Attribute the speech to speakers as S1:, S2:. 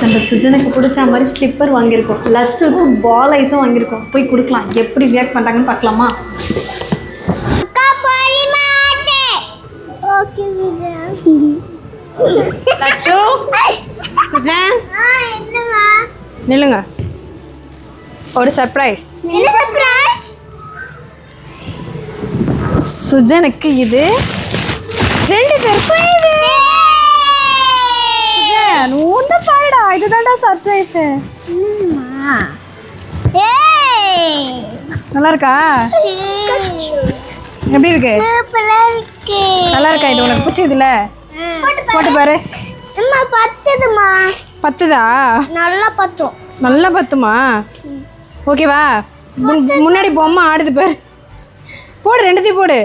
S1: நம்ம சுஜனுக்கு பிடிச்ச மாதிரி ஸ்லிப்பர் வாங்கியிருக்கோம். லட்சுக்கு பால் ஐஸும் வாங்கியிருக்கோம். போய் கொடுக்கலாம். எப்படி ரியாக்ட் பண்ணுறாங்கன்னு பார்க்கலாமா? லட்சு சுஜன். நில்லுங்க. ஒரு சர்ப்ரைஸ் சுஜனுக்கு இது ரெண்டு பேருக்கும் இது சுஜன் ஒன்று இதுதான்டா சர்ப்ரைஸ் நல்லா இருக்கா எப்படி இருக்கு
S2: சூப்பரா இருக்கு?
S1: நல்லா இருக்கா இது உனக்கு பிடிச்சதுல
S2: போட்டு
S1: பாரு.
S2: அம்மா பத்துதுமா
S1: பத்துதா?
S2: நல்லா பத்தும்.
S1: நல்லா பத்துமா? ஓகேவா? முன்- முன்னாடி பொம்மை ஆடுது பாரு. போடு ரெண்டுத்தையும் போடு.